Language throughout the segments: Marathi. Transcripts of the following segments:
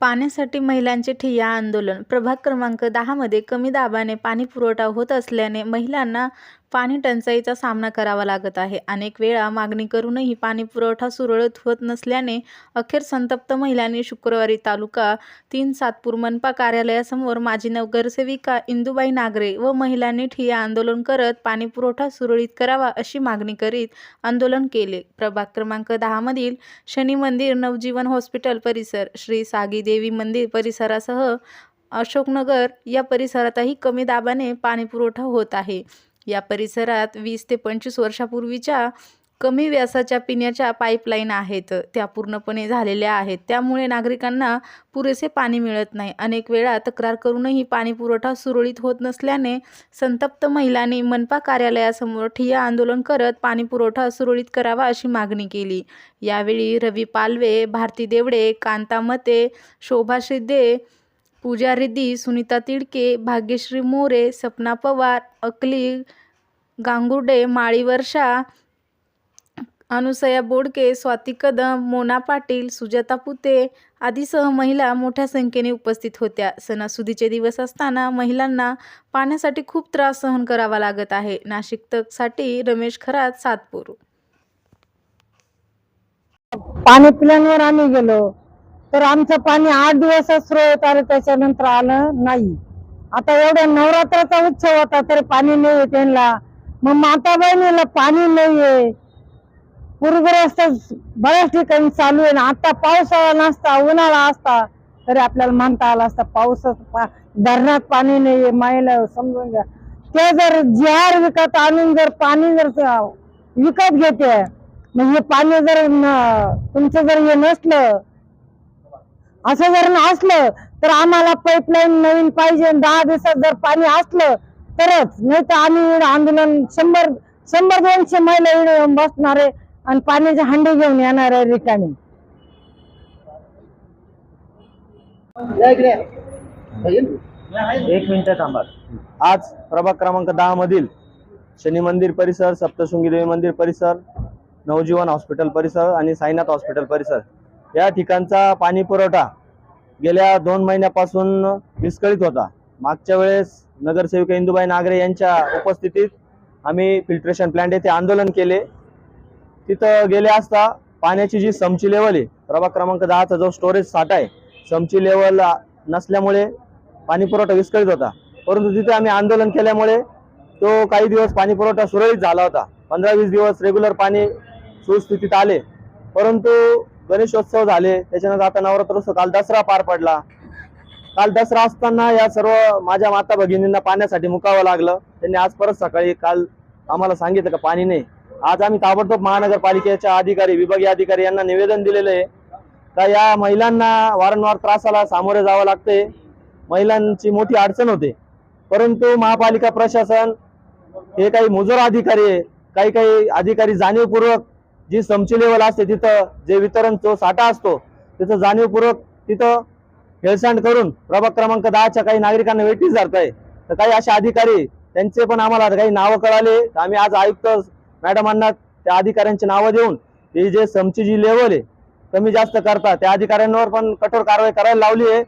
पाण्यासाठी महिलांचे ठिय्या आंदोलन. प्रभाग क्रमांक दहामध्ये कमी दाबाने पाणी पुरवठा होत असल्याने महिलांना पाणी टंचाईचा सामना करावा लागत आहे. अनेक वेळा मागणी करूनही पाणी पुरवठा सुरळीत होत नसल्याने अखेर संतप्त महिलांनी शुक्रवारी तालुका तीन सातपूर मनपा कार्यालयासमोर माजी नगरसेविका इंदुबाई नागरे व महिलांनी ठिय्या आंदोलन करत पाणी पुरवठा सुरळीत करावा अशी मागणी करीत आंदोलन केले. प्रभाग क्रमांक दहामधील शनी मंदिर नवजीवन हॉस्पिटल परिसर श्री सागी देवी मंदिर परिसरासह अशोकनगर या परिसरातही कमी दाबाने पाणीपुरवठा होत आहे. या परिसरात वीस ते पंचवीस वर्षापूर्वीच्या कमी व्यासाच्या पिण्याच्या पाईपलाईन आहेत. त्या पूर्णपणे झालेल्या आहेत. त्यामुळे नागरिकांना पुरेसे पाणी मिळत नाही. अनेक वेळा तक्रार करूनही पाणी पुरवठा सुरळीत होत नसल्याने संतप्त महिलांनी मनपा कार्यालयासमोर ठिय्या आंदोलन करत पाणी पुरवठा सुरळीत करावा अशी मागणी केली. यावेळी रवी पालवे भारती देवडे कांता मते शोभा शिंदे पूजा रिद्धी सुनीता तिडके भाग्यश्री मोरे सपना पवार अकली गांगुर्डे माळी वर्षा अनुसया बोडके स्वाती कदम मोना पाटील सुजाता पुते आदीसह महिला मोठ्या संख्येने उपस्थित होत्या. सणासुदीचे दिवस असताना महिलांना पाण्यासाठी खूप त्रास सहन करावा लागत आहे. नाशिक तकसाठी रमेश खरात सातपूर. पाणी पिल्यांवर आम्ही गेलो. तर आमचं पाणी आठ दिवस स्रोत आलं त्याच्यानंतर आलं नाही. आता एवढ्या नवरात्राचा उत्सव होता तर पाणी नाहीये त्यांना. मग माता बहिणीला पाणी नाहीये पूरग्रस्त बऱ्याच ठिकाणी चालू आहे. ना आता पावसाळा नसता उन्हाळा असता तरी आपल्याला म्हणता आला असता पावसात पा- धरणात पाणी नाहीये महिला समजून घ्या. ते जर जिहार विकत आणून जर पाणी जर विकत घेते मग हे पाणी जर तुमचं जर हे नसलं असं जर नसलं तर आम्हाला पाईपलाईन नवीन पाहिजे दहा दिवसात जर पाणी असलं तरच. नाही तर आम्ही आंदोलन शंभर शंभर दोनशे महिला बसणार आहे आणि पाण्याचे हंडे घेऊन येणार आहे रिकामी. एक मिनिट थांबा. आज प्रभाग क्रमांक दहा मधील शनी मंदिर परिसर सप्तशृंगी देवी मंदिर परिसर नवजीवन हॉस्पिटल परिसर आणि साईनाथ हॉस्पिटल परिसर. या ठिकाणचा पाणी पुरवठा गेल्या दोन महिन्यापासून विस्कळीत होता. मागच्या वेळेस नगरसेविका इंदुबाई नागरे यांच्या उपस्थितीत आम्ही फिल्ट्रेशन प्लांट येथे आंदोलन केले. तिथं गेले असता पाण्याची जी समची लेवल आहे प्रभाग क्रमांक दहाचा जो स्टोरेज साठा आहे समची लेवल नसल्यामुळे पाणी पुरवठा विस्कळीत होता. परंतु तिथे आम्ही आंदोलन केल्यामुळे तो काही दिवस पाणी पुरवठा सुरळीत झाला होता. पंधरा वीस दिवस रेग्युलर पाणी सुस्थितीत आले. परंतु गणेशोत्सव झाले. त्याच्यानंतर आता नवरात्रोत्सव काल दसरा पार पडला. काल दसरा असताना या सर्व माझ्या माता भगिनींना पाण्यासाठी मुकावं लागलं. त्यांनी आज परत सकाळी काल आम्हाला सांगितलं का पाणी नाही. आज आम्ही ताबडतोब महानगरपालिकेच्या अधिकारी विभागीय अधिकारी यांना निवेदन दिलेलं आहे का या महिलांना वारंवार त्रासाला सामोरे जावं लागते महिलांची मोठी अडचण होते. परंतु महापालिका प्रशासन हे काही मुजोर अधिकारी आहे काही काही अधिकारी जाणीवपूर्वक जी समची लेवल असते तिथं जे वितरण जो साठा असतो तिथं जाणीवपूर्वक तिथं हेळसांड करून प्रभाग क्रमांक दहाच्या काही नागरिकांना वेटीस धरताय तर काही असे अधिकारी त्यांचे पण आम्हाला काही नावं कळाले. तर आम्ही आज आयुक्त मॅडमांना त्या अधिकाऱ्यांची नावं देऊन ही जे समची जी लेवल आहे कमी जास्त करतात त्या अधिकाऱ्यांवर पण कठोर कारवाई करायला लावली आहे.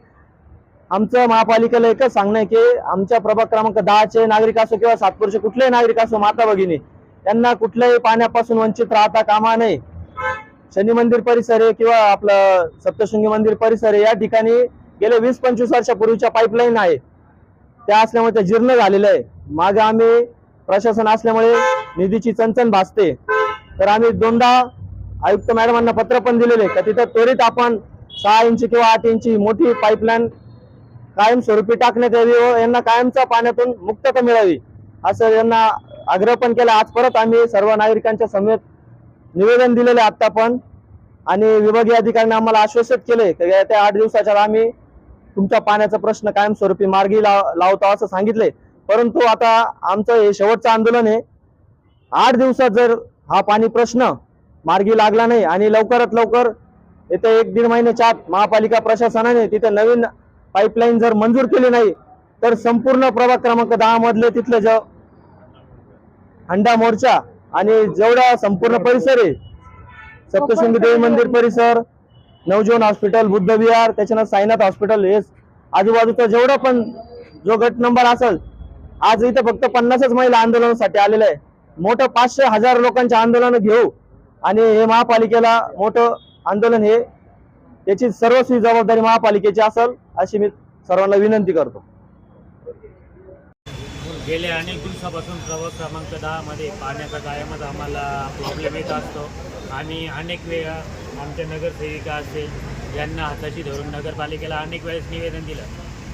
आमचं महापालिकेला एकच सांगणं आहे की आमच्या प्रभाग क्रमांक दहाचे नागरिक असो किंवा सातपूरचे कुठलेही नागरिक असो माता भगिनी त्यांना कुठल्याही पाण्यापासून वंचित राहता कामा नये. शनी मंदिर परिसर आहे किंवा आपलं सप्तशृंगी मंदिर परिसर आहे या ठिकाणी गेल्या वीस पंचवीस वर्षापूर्वीच्या पाईपलाईन आहे त्या असल्यामुळे त्या जीर्ण झालेलं आहे. मागे आम्ही प्रशासन असल्यामुळे निधीची चणचण भासते. तर आम्ही दोनदा आयुक्त मॅडमांना पत्र पण दिलेले का तिथं त्वरित आपण सहा इंची किंवा आठ इंची मोठी पाईपलाईन कायमस्वरूपी टाकण्यात यावी व यांना कायमच्या पाण्यातून मुक्तता मिळावी. असं यांना आग्रह पण केला. आज परत आम्ही सर्व नागरिकांच्या समेत निवेदन दिलेले आत्ता पण. आणि विभागीय अधिकाऱ्यांनी आम्हाला आश्वासित केले की येत्या आठ दिवसाच्या आम्ही तुमच्या पाण्याचा प्रश्न कायमस्वरूपी मार्गी लाव लावतो असं सांगितले परंतु आता आमचं हे शेवटचं आंदोलन आहे. आठ दिवसात जर हा पाणी प्रश्न मार्गी लागला नाही आणि लवकरात लवकर येत्या एक दीड महिन्याच्या आत महापालिका प्रशासनाने तिथे नवीन पाईपलाईन जर मंजूर केली नाही तर संपूर्ण प्रभाग क्रमांक दहा मधले तिथलं जो हंडा मोर्चा आणि जेवढा संपूर्ण परिसर आहे सप्तशृंगी देवी मंदिर परिसर नवजीवन हॉस्पिटल बुद्ध विहार त्याच्यानंतर साईनाथ हॉस्पिटल हे आजूबाजूचा जेवढा पण जो गट नंबर असेल आज इथं फक्त पन्नासच महिला आंदोलनासाठी आलेलं आहे मोठं पाचशे हजार लोकांचे आंदोलन घेऊ आणि हे महापालिकेला मोठं आंदोलन हे याची सर्वस्वी जबाबदारी महापालिकेची असेल अशी मी सर्वांना विनंती करतो. गेल्या अनेक दिवसापासून प्रभाग क्रमांक दहामध्ये पाण्याचा कायमच आम्हाला प्रॉब्लेम येत असतो. आणि अनेक वेळा आमच्या नगरसेविका असेल यांना हाताशी धरून नगरपालिकेला अनेक वेळेस निवेदन दिलं.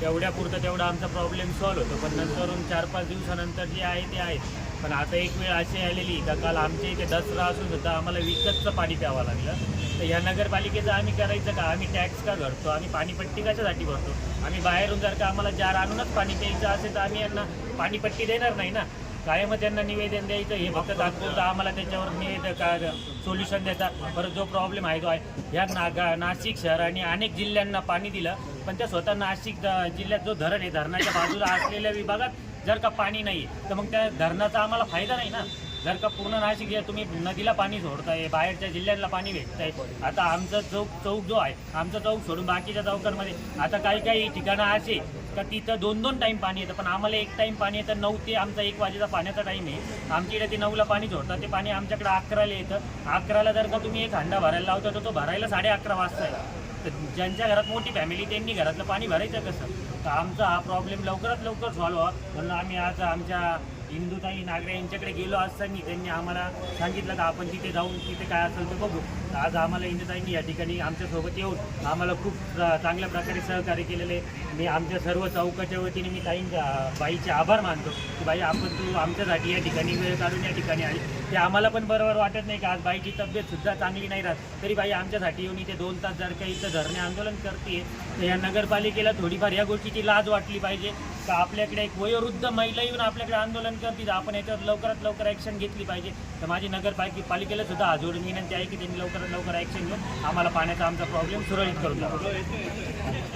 तेवढ्या पुरतं तेवढा आमचा प्रॉब्लेम सॉल्व्ह होतो. पण नंतरून चार पाच दिवसानंतर जे आहे ते आहे. पण आता एक वेळ अशी आलेली का काल आमच्या इथे दसरा असून सुद्धा आम्हाला विकतचं पाणी प्यावं लागलं. तर या नगरपालिकेचं आम्ही करायचं का? आम्ही टॅक्स का भरतो? आम्ही पाणीपट्टी कशासाठी भरतो? आम्ही बाहेरून जर का आम्हाला जार आणूनच पाणी प्यायचं असेल तर आम्ही यांना पाणीपट्टी देणार नाही ना? कायम त्यांना निवेदन द्यायचं. हे फक्त तात्पुरतं आम्हाला त्याच्यावर निवेदन का सोल्युशन देतात. परत जो प्रॉब्लेम आहे तो आहे. ह्या नागा नाशिक शहर आणि अनेक जिल्ह्यांना पाणी दिलं. पण त्या स्वतः नाशिक जिल्ह्यात जो धरण आहे धरणाच्या बाजूला असलेल्या विभागात जर का पाणी नाही तर मग त्या धरणाचा आम्हाला फायदा नाही ना. जर का पूर्ण नाशिक जे तुम्ही नदीला पाणी सोडताय बाहेरच्या जिल्ह्यांना पाणी भेटताय. आता आमचा चौक चौक जो आहे आमचा चौक सोडून बाकीच्या चौकांमध्ये. आता काही काही ठिकाणं असे का तिथं दोन दोन टाईम पाणी येतं पण आम्हाला एक टाईम पाणी येतं नऊ ते आमचा एक वाजेचा पाण्याचा टाईम आहे. आमच्या इकडे ते नऊला पाणी सोडतात ते पाणी आमच्याकडे अकराला येतं. अकराला जर का तुम्ही एक हंडा भरायला लावता तर तो भरायला साडे अकरा वाजता आहे. तर ज्यांच्या घरात मोठी फॅमिली त्यांनी घरातलं पाणी भरायचं कसं? तर आमचा हा प्रॉब्लेम लवकरात लवकर सॉल्व्ह व्हावा. म्हणून आम्ही आज आमच्या हिंदुताई नागरे यांच्याकडे गेलो असताना त्यांनी आम्हाला सांगितलं का आपण तिथे जाऊन तिथे काय असेल ते बघू. आज आम्हाला हिंदुताईंनी या ठिकाणी आमच्यासोबत येऊन आम्हाला खूप चांगल्या प्रकारे सहकार्य केलेले. मी आमच्या सर्व चौकाच्या वतीने मी ताई बाईचे आभार मानतो की बाई आपण तू आमच्यासाठी या ठिकाणी वेळ काढून या ठिकाणी आली. ते आम्हाला पण बरोबर वाटत नाही का आज बाईची तब्येतसुद्धा चांगली नाही राहत. तरी बाई आमच्यासाठी येऊन इथे दोन तास जर काही इथं धरणे आंदोलन करते तर या नगरपालिकेला थोडीफार या गोष्टीची लाज वाटली पाहिजे. का आपल्याकडे एक वयोवृद्ध महिला येऊन आपल्याकडे आंदोलन करतील? आपण याच्यावर लवकरात लवकर ॲक्शन घेतली पाहिजे. तर माझी नगरपालिके पालिकेला सुद्धा हात जोडून विनंती आहे की त्यांनी लवकरात लवकर ॲक्शन घेऊन आम्हाला पाण्याचा आमचा प्रॉब्लेम सुरळीत करून